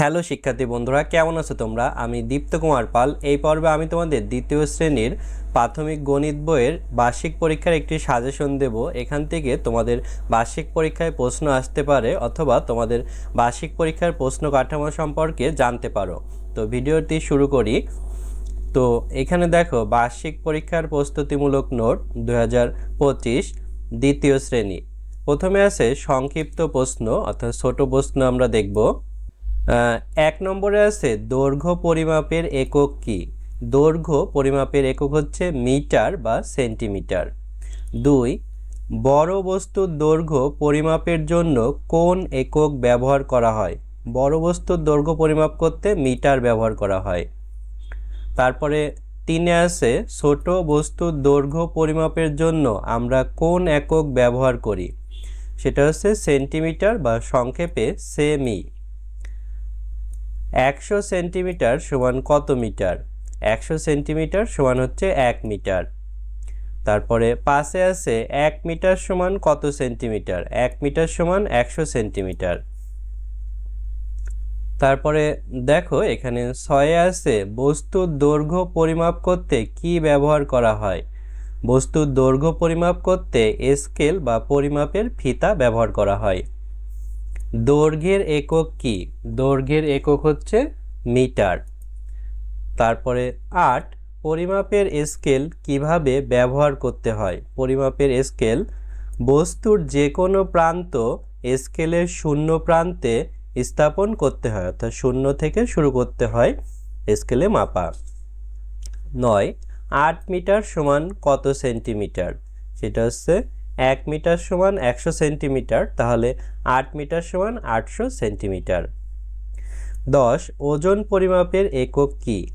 Hello শিক্ষার্থী বন্ধুরা, কেমন আছো তোমরা? আমি দীপ্ত কুমার পাল। এই পর্বে আমি তোমাদের দ্বিতীয় শ্রেণির প্রাথমিক গণিত বইয়ের বার্ষিক পরীক্ষার একটি সাজেশন দেব। এখান থেকে তোমাদের বার্ষিক পরীক্ষায় প্রশ্ন আসতে পারে অথবা তোমাদের বার্ষিক পরীক্ষার প্রশ্ন কাঠামো সম্পর্কে জানতে পারো। তো ভিডিওটি শুরু করি। তো এখানে দেখো, বার্ষিক পরীক্ষার প্রস্তুতিমূলক নোট দু হাজার পঁচিশ, দ্বিতীয় শ্রেণি। প্রথমে আছে সংক্ষিপ্ত প্রশ্ন, অর্থাৎ ছোট প্রশ্ন আমরা দেখব। এক নম্বরে আছে দৈর্ঘ্য পরিমাপের একক কি? দৈর্ঘ্য পরিমাপের একক হচ্ছে মিটার বা সেন্টিমিটার। দুই, বড় বস্তুর দৈর্ঘ্য পরিমাপের জন্য কোন একক ব্যবহার করা হয়? বড় বস্তুর দৈর্ঘ্য পরিমাপ করতে মিটার ব্যবহার করা হয়। তারপরে তিনে আছে ছোট বস্তুর দৈর্ঘ্য পরিমাপের জন্য আমরা কোন একক ব্যবহার করি? সেটা হচ্ছে সেন্টিমিটার বা সংক্ষেপে সেমি। একশো সেন্টিমিটার সমান কত মিটার? একশো সেন্টিমিটার সমান হচ্ছে এক মিটার। তারপরে পাশে আছে এক মিটার সমান কত সেন্টিমিটার? এক মিটার সমান একশো সেন্টিমিটার। তারপরে দেখো এখানে ছয়ে আছে বস্তুর দৈর্ঘ্য পরিমাপ করতে কি ব্যবহার করা হয়? বস্তুর দৈর্ঘ্য পরিমাপ করতে স্কেল বা পরিমাপের ফিতা ব্যবহার করা হয়। দৈর্ঘ্যের একক কি? দৈর্ঘ্যের একক হচ্ছে মিটার। তারপরে আট, পরিমাপের স্কেল কীভাবে ব্যবহার করতে হয়? পরিমাপের স্কেল, বস্তুর যে কোনো প্রান্ত স্কেলের শূন্য প্রান্তে স্থাপন করতে হয়, অর্থাৎ শূন্য থেকে শুরু করতে হয় স্কেলে মাপা। নয়, আট মিটার সমান কত সেন্টিমিটার? সেটা হচ্ছে এক মিটার সমান একশো সেন্টিমিটার, তাহলে আট মিটার সমান আটশো সেন্টিমিটার। দশ, ওজন পরিমাপের একক কি?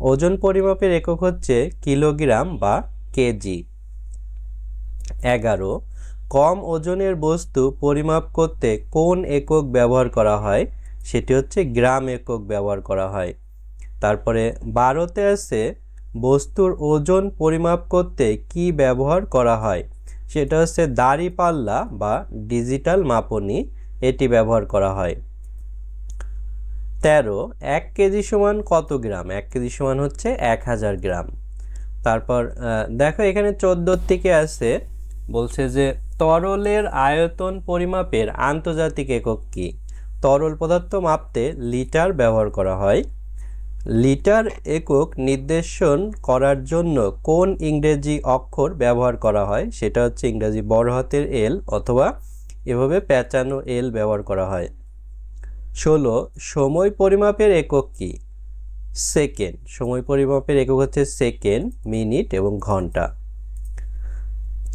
ওজন পরিমাপের একক হচ্ছে কিলোগ্রাম বা কেজি। এগারো, কম ওজনের বস্তু পরিমাপ করতে কোন একক ব্যবহার করা হয়? সেটি হচ্ছে গ্রাম একক ব্যবহার করা হয়। তারপরে বারোতে আছে বস্তুর ওজন পরিমাপ করতে কি ব্যবহার করা হয়? সেটা হচ্ছে দাড়িপাল্লা বা ডিজিটাল মাপনি, এটি ব্যবহার করা হয়। তেরো, এক কেজি সমান কত গ্রাম? এক কেজি সমান হচ্ছে এক হাজার গ্রাম। তারপর দেখো এখানে চোদ্দোর থেকে আছে, বলছে যে তরলের আয়তন পরিমাপের আন্তর্জাতিক একক কি? তরল পদার্থ মাপতে লিটার ব্যবহার করা হয়। লিটার একক নির্দেশন করার জন্য কোন ইংরেজি অক্ষর ব্যবহার করা হয়? সেটা হচ্ছে ইংরেজি বড় হাতের এল অথবা এভাবে প্যাঁচানো এল ব্যবহার করা হয়। ষোলো, সময় পরিমাপের একক কি? সেকেন্ড, সময় পরিমাপের একক হচ্ছে সেকেন্ড, মিনিট এবং ঘণ্টা।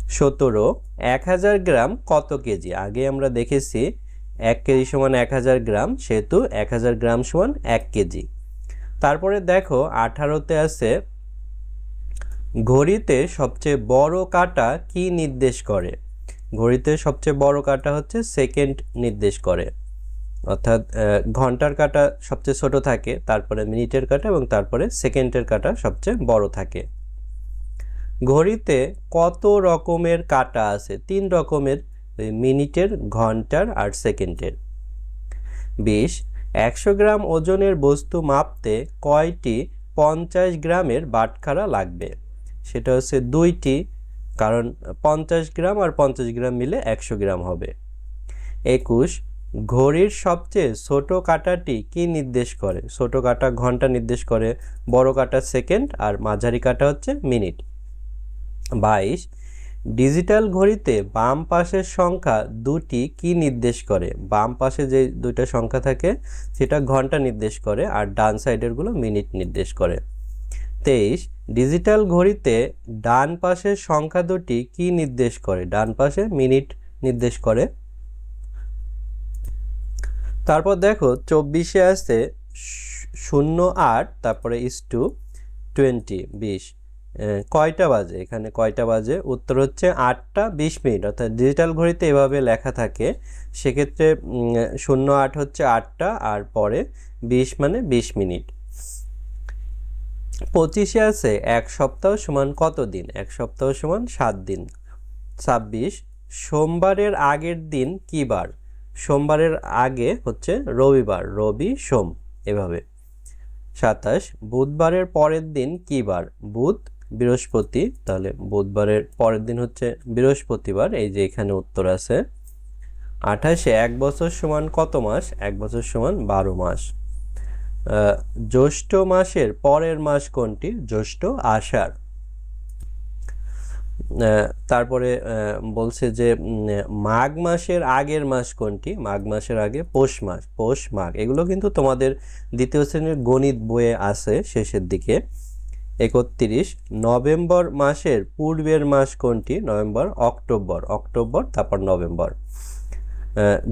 সতেরো, এক হাজার গ্রাম কত কেজি? আগে আমরা দেখেছি এক কেজি সমান এক হাজার গ্রাম, সেহেতু এক হাজার গ্রাম সমান এক কেজি। তারপরে দেখো আঠারোতে আছে, ঘড়িতে সবচেয়ে বড় কাটা কি নির্দেশ করে? ঘড়িতে সবচেয়ে বড় কাটা হচ্ছে সেকেন্ড নির্দেশ করে। অর্থাৎ ঘণ্টার কাটা সবচেয়ে ছোট থাকে, তারপরে মিনিটের কাটা এবং তারপরে সেকেন্ডের কাটা সবচেয়ে বড় থাকে। ঘড়িতে কত রকমের কাটা আছে? তিন রকমের মিনিটের, ঘণ্টার আর সেকেন্ডের। বিশ একশো গ্রাম ওজনের বস্তু মাপতে কয়টি পঞ্চাশ গ্রামের বাটখারা লাগবে? সেটা হচ্ছে দুইটি, কারণ পঞ্চাশ গ্রাম আর পঞ্চাশ গ্রাম মিলে একশো গ্রাম হবে। একুশ, ঘড়ির সবচেয়ে ছোট কাটাটি কি নির্দেশ করে? ছোট কাটা ঘণ্টা নির্দেশ করে, বড় কাটা সেকেন্ড, আর মাঝারি কাটা হচ্ছে মিনিট। বাইশ ডিজিটাল ঘড়িতে বাম পাশের সংখ্যা দুটি কি নির্দেশ করে? বাম পাশে যে দুইটা সংখ্যা থাকে, সেটা ঘণ্টা নির্দেশ করে আর ডান সাইডেরগুলো মিনিট নির্দেশ করে। তেইশ, ডিজিটাল ঘড়িতে ডান পাশের সংখ্যা দুটি কি নির্দেশ করে? ডান পাশে মিনিট নির্দেশ করে। তারপর দেখো, চব্বিশে আছে শূন্য আট, তারপরে ইস টু টোয়েন্টি বিশ। কয়টা বাজে? এখানে কয়টা বাজে? উত্তর হচ্ছে আটটা বিশ মিনিট। অর্থাৎ ডিজিটাল ঘড়িতে এভাবে লেখা থাকে। সেক্ষেত্রে শূন্য আট হচ্ছে আটটা আর পরে বিশ মানে বিশ মিনিট। পঁচিশে আছে এক সপ্তাহ সমান কত দিন? এক সপ্তাহ সমান সাত দিন। ছাব্বিশ, সোমবারের আগের দিন কি বার? সোমবারের আগে হচ্ছে রবিবার, রবি, সোম, এভাবে। সাতাশ, বুধবারের পরের দিন কী বার? বুধ বৃহস্পতি, তাহলে বুধবারের পরের দিন হচ্ছে বৃহস্পতিবার, এই যে এখানে উত্তর আছে। আঠাশে এক বছর সমান কত মাস? এক বছর সমান বারো মাস। জ্যৈষ্ঠ মাসের পরের মাস কোনটি? জ্যৈষ্ঠ আষাঢ়। তারপরে বলছে যে মাঘ মাসের আগের মাস কোনটি? মাঘ মাসের আগে পৌষ মাস, পৌষ মাঘ। এগুলো কিন্তু তোমাদের দ্বিতীয় শ্রেণির গণিত বইয়ে আছে শেষের দিকে। একত্রিশ, নভেম্বর মাসের পূর্বের মাস কোনটি? নভেম্বর, অক্টোবর অক্টোবর, তারপর নভেম্বর।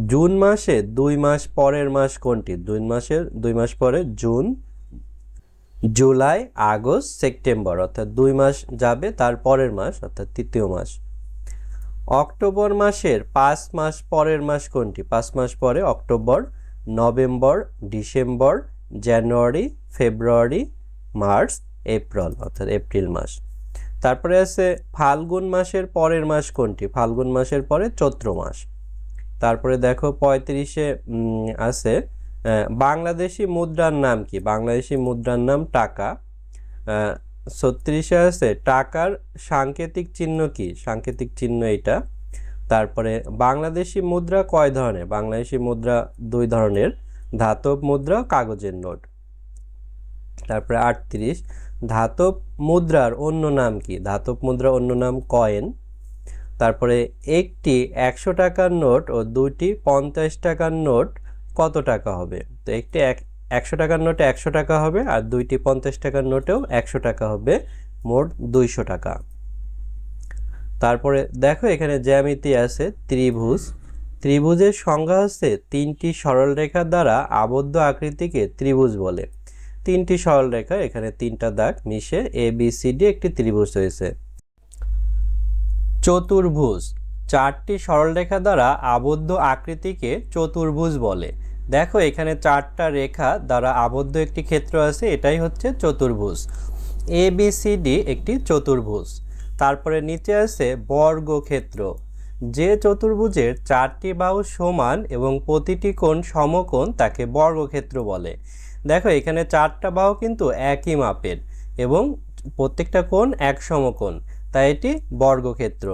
জুন মাসে দুই মাস পরের মাস কোনটি? দুই মাসের, দুই মাস পরে জুন, জুলাই, আগস্ট, সেপ্টেম্বর, অর্থাৎ দুই মাস যাবে তার পরের মাস, অর্থাৎ তৃতীয় মাস। অক্টোবর মাসের পাঁচ মাস পরের মাস কোনটি? পাঁচ মাস পরে October, November, December, January, February, March April অর্থাৎ এপ্রিল মাস। তারপরে আছে ফাল্গুন মাসের পরের মাস কোনটি? ফাল্গুন মাসের পরে চৈত্র মাস। তারপরে দেখো পঁয়ত্রিশে আছে বাংলাদেশি মুদ্রার নাম কি? বাংলাদেশি মুদ্রার নাম টাকা। ছত্রিশে আছে টাকার সাংকেতিক চিহ্ন কি? সাংকেতিক চিহ্ন এটা তারপরে বাংলাদেশি মুদ্রা কয় ধরনের? বাংলাদেশি মুদ্রা দুই ধরনের, ধাতব মুদ্রা কাগজের নোট। তারপরে আটত্রিশ ধাতব মুদ্রার অন্য নাম কি? ধাতব মুদ্রা অন্য নাম কয়েন। তারপরে একটি একশো টাকার নোট ও দুইটি পঞ্চাশ টাকার নোট কত টাকা হবে? তো একটি এক, একশো টাকার নোটে একশো টাকা হবে আর দুইটি পঞ্চাশ টাকার নোটেও একশো টাকা হবে, মোট দুইশো টাকা। তারপরে দেখো এখানে জ্যামিতি আছে ত্রিভুজ। ত্রিভুজের সংজ্ঞা হচ্ছে তিনটি সরলরেখা দ্বারা আবদ্ধ আকৃতিকে ত্রিভুজ বলে। তিনটি সরলরেখা এখানে তিনটা দাগ মিশে এ বি সি ডি একটি ত্রিভুজ হয়েছে চতুর্ভুজ। চারটি সরলরেখা দ্বারা আবদ্ধ আকৃতিকে চতুর্ভুজ বলে। দেখো, এখানে চারটা রেখা দ্বারা আবদ্ধ একটি ক্ষেত্র আছে, এটাই হচ্ছে চতুর্ভুজ। এ বি সি ডি একটি চতুর্ভুজ। তারপরে নিচে আছে বর্গক্ষেত্র। যে চতুর্ভুজের চারটি বাহু সমান এবং প্রতিটি কোণ সমকোণ তাকে বর্গক্ষেত্র বলে। দেখো, এখানে চারটা বাহু কিন্তু একই মাপের এবং প্রত্যেকটা কোণ এক সমকোণ। তাই এটি বর্গক্ষেত্র।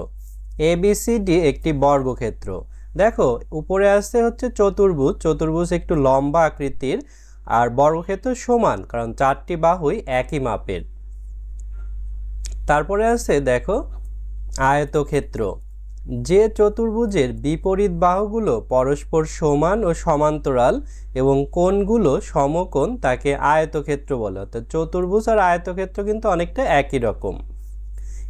এবিসিডি একটি বর্গক্ষেত্র। দেখো, উপরে আসছে হচ্ছে চতুর্ভুজ। চতুর্ভুজ একটু লম্বা আকৃতির আর বর্গক্ষেত্র সমান, কারণ চারটি বাহুই একই মাপের। তারপরে আছে, দেখো, আয়তক্ষেত্র। যে চতুর্ভুজের বিপরীত বাহুগুলো পরস্পর সমান ও সমান্তরাল এবং কোণগুলো সমকোণ তাকে আয়তক্ষেত্র বলে, অর্থাৎ চতুর্ভুজ আর আয়তক্ষেত্র কিন্তু অনেকটা একই রকম।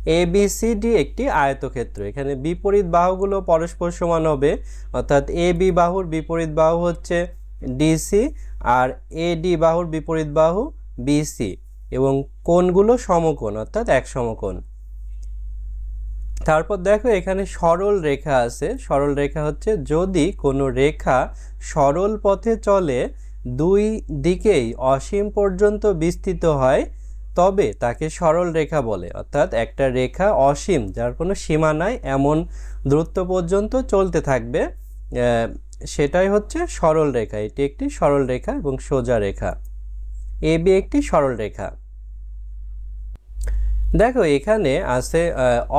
এ বি সি ডি একটি আয়তক্ষেত্র। এখানে বিপরীত বাহুগুলো পরস্পর সমান হবে, অর্থাৎ এ বি বাহুর বিপরীত বাহু হচ্ছে ডিসি আর এ ডি বাহুর বিপরীত বাহু বিসি এবং কোণগুলো সমকোণ, অর্থাৎ এক সমকোণ। তারপর দেখো এখানে সরল রেখা আছে। সরল রেখা হচ্ছে যদি কোনো রেখা সরল পথে চলে, দুই দিকেই অসীম পর্যন্ত বিস্তৃত হয়, তবে তাকে সরল রেখা বলে। অর্থাৎ একটা রেখা অসীম, যার কোনো সীমা নাই, এমন দূরত্ব পর্যন্ত চলতে থাকবে। সেটাই হচ্ছে সরল রেখা। এটি একটি সরল রেখা এবং সোজা রেখা। এ বি একটি সরল রেখা। দেখো, এখানে আছে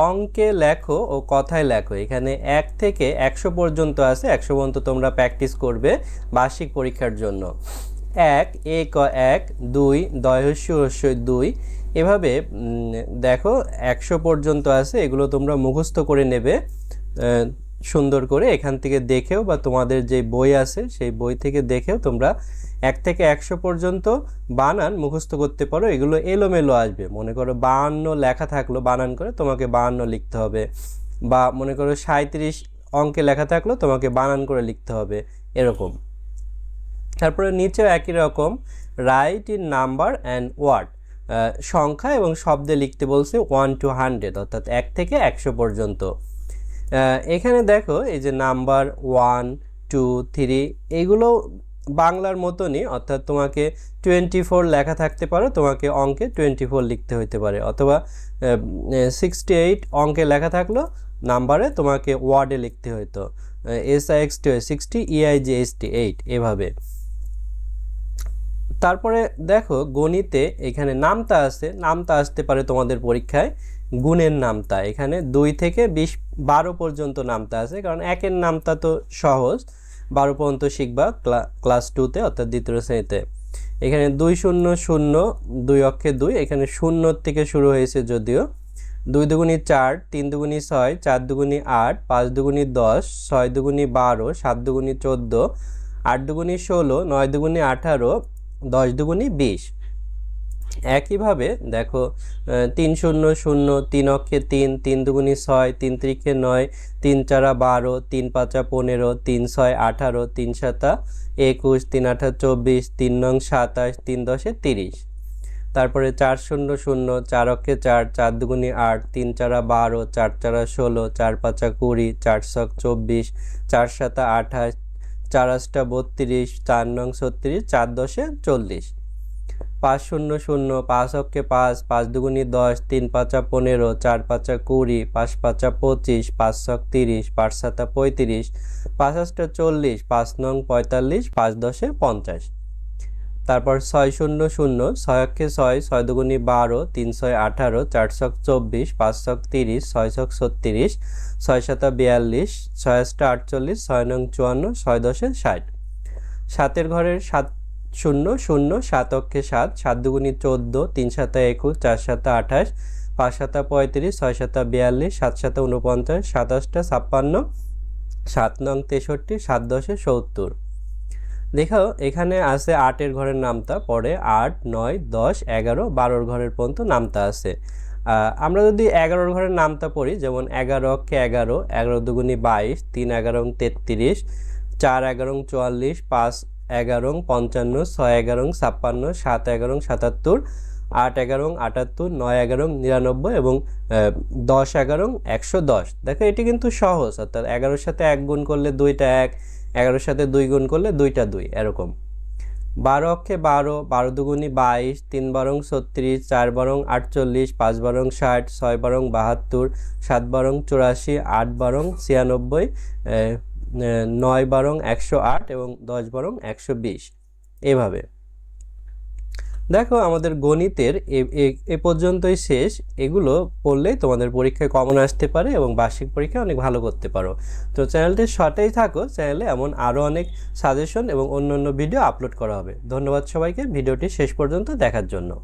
অঙ্কে লেখো ও কথায় লেখো। এখানে এক থেকে একশো পর্যন্ত আছে, একশো পর্যন্ত তোমরা প্র্যাকটিস করবে বার্ষিক পরীক্ষার জন্য। এক, এ, ক, এক, দুই দয়স্য হস্য দুই। এভাবে দেখো, একশো পর্যন্ত আছে, এগুলো তোমরা মুখস্থ করে নেবে সুন্দর করে এখান থেকে দেখেও বা তোমাদের যে বই আছে, সেই বই থেকে দেখেও তোমরা এক থেকে একশো পর্যন্ত বানান মুখস্থ করতে পারো। এগুলো এলোমেলো আসবে। মনে করো বাহান্ন লেখা থাকল, বানান করে তোমাকে বাহান্ন লিখতে হবে। বা মনে করো সাঁত্রিশ অঙ্কে লেখা থাকল, তোমাকে বানান করে লিখতে হবে। এরকম। তারপরে নিচেও একই রকম write in number and word সংখ্যা এবং শব্দে লিখতে বলছে ওয়ান টু হান্ড্রেড অর্থাৎ এক থেকে একশো পর্যন্ত। এখানে দেখো, এই যে নাম্বার ওয়ান, টু, থ্রি, এগুলো বাংলার মতনই, অর্থাৎ তোমাকে টোয়েন্টি ফোর লেখা থাকতে পারো, তোমাকে অঙ্কে টোয়েন্টি ফোর লিখতে হইতে পারে। অথবা সিক্সটি এইট অঙ্কে লেখা থাকল, নাম্বারে তোমাকে ওয়ার্ডে লিখতে হইতো। S I X T, sixty E I G S T eight, এভাবে। তারপরে দেখো, গণিতে এখানে নামতা আছে, নামতা আসতে পারে তোমাদের পরীক্ষায়, গুণের নামতা। এখানে দুই থেকে বিশ বারো পর্যন্ত নামতা আছে, কারণ একের নামতা তো সহজ। বারো পর্যন্ত শিখবা ক্লাস টুতে অর্থাৎ দ্বিতীয় শ্রেণীতে। এখানে দুই শূন্য শূন্য, দুই অক্ষে দুই, এখানে শূন্য থেকে শুরু হয়েছে যদিও। দুই দুগুনি চার, তিন দুগুনি ছয়, চার দুগুনি আট, পাঁচ দুগুনি দশ, ছয় দুগুনি বারো, সাত দুগুনি চোদ্দ, আট দুগুনি ষোলো, নয় দুগুনি আঠারো, দশ দুগুনি বিশ। একইভাবে দেখো তিন শূন্য শূন্য, তিন অক্ষে তিন তিন দুগুনি ছয়, তিন ত্রিকে নয়, তিন চারা বারো, তিন পাঁচা পনেরো, তিন ছয় আঠারো, তিন সাতা একুশ, তিন আঠা চব্বিশ, তিন নং সাতাশ, তিন দশে তিরিশ। তারপরে চার শূন্য শূন্য, চার অক্ষে চার চার দুগুনি আট, তিন চারা বারো, চার চারা ষোলো, চার পাঁচা কুড়ি, চার ছক চব্বিশ, চার সাতা আঠাশ, চার আটটা বত্রিশ, চার নং ছত্রিশ, চার দশে চল্লিশ। পাঁচ শূন্য শূন্য, পাঁচ অক্ষে পাঁচ পাঁচ দুগুনি দশ, তিন পাঁচা পনেরো, চার পাঁচা কুড়ি, পাঁচ পাঁচা পঁচিশ, পাঁচ ছক তিরিশ, পাঁচ সাতা পঁয়ত্রিশ, পাঁচ আটটা চল্লিশ, পাঁচ নং পঁয়তাল্লিশ, পাঁচ দশে পঞ্চাশ। তারপর ছয় শূন্য শূন্য, ছয় অক্ষে ছয় ছয় দুগুনি বারো, তিন ছয় আঠারো, চার ছক চব্বিশ, পাঁচ ছক তিরিশ, ছয় ছক ছত্রিশ, ছয় সাতা বিয়াল্লিশ, ছয় আটটা আটচল্লিশ, ছয় নং চুয়ান্ন, ছয় দশে ষাট। সাতের ঘরের সাত শূন্য শূন্য, সাত অক্ষে সাত সাত দুগুনি চোদ্দ, তিন সাতা একুশ, চার সাতা আঠাশ, পাঁচ সাতা পঁয়ত্রিশ, ছয় সাতা বিয়াল্লিশ, সাত সাতা উনপঞ্চাশ সাতাশটা ছাপ্পান্ন, সাত নং তেষট্টি, সাত দশে সত্তর। দেখাও এখানে আছে আটের ঘরের নামতা, পরে আট, নয়, দশ, এগারো, বারোর ঘরের পর্যন্ত নামতা আছে। আমরা যদি এগারোর ঘরের নামতা পড়ি, যেমন এগারো অক্ষে এগারো এগারো দুগুনি বাইশ, তিন এগারো তেত্রিশ, চার এগারো চুয়াল্লিশ, পাঁচ এগারো পঞ্চান্ন, ছয় এগারো ছাপ্পান্ন, সাত এগারো সাতাত্তর, আট এগারো আটাত্তর, নয় এগারো নিরানব্বই এবং দশ এগারো একশো দশ। দেখো, এটি কিন্তু সহজ, অর্থাৎ এগারোর সাথে এক গুণ করলে দুইটা এক, এগারোর সাথে দুই গুণ করলে দুইটা দুই, এরকম। বারো অক্ষে বারো বারো দুগুনি বাইশ, তিন বারং ছত্রিশ, চার বারং আটচল্লিশ, পাঁচ বারং ষাট, ছয় বারং বাহাত্তর, সাত বারং চুরাশি, আট বারং ছিয়ানব্বই নয় বারং একশো আট এবং দশ বারং একশো বিশ। এভাবে। দেখো, আমাদের গণিতের এ- পর্যন্তই শেষ। এগুলো পড়লেই তোমাদের পরীক্ষায় কমন আসতে পারে এবং বার্ষিক পরীক্ষায় অনেক ভালো করতে পারো। তো চ্যানেলটির সাথেই থাকো চ্যানেলে এমন আরও অনেক সাজেশন এবং অন্য ভিডিও আপলোড করা হবে। ধন্যবাদ সবাইকে ভিডিওটি শেষ পর্যন্ত দেখার জন্য।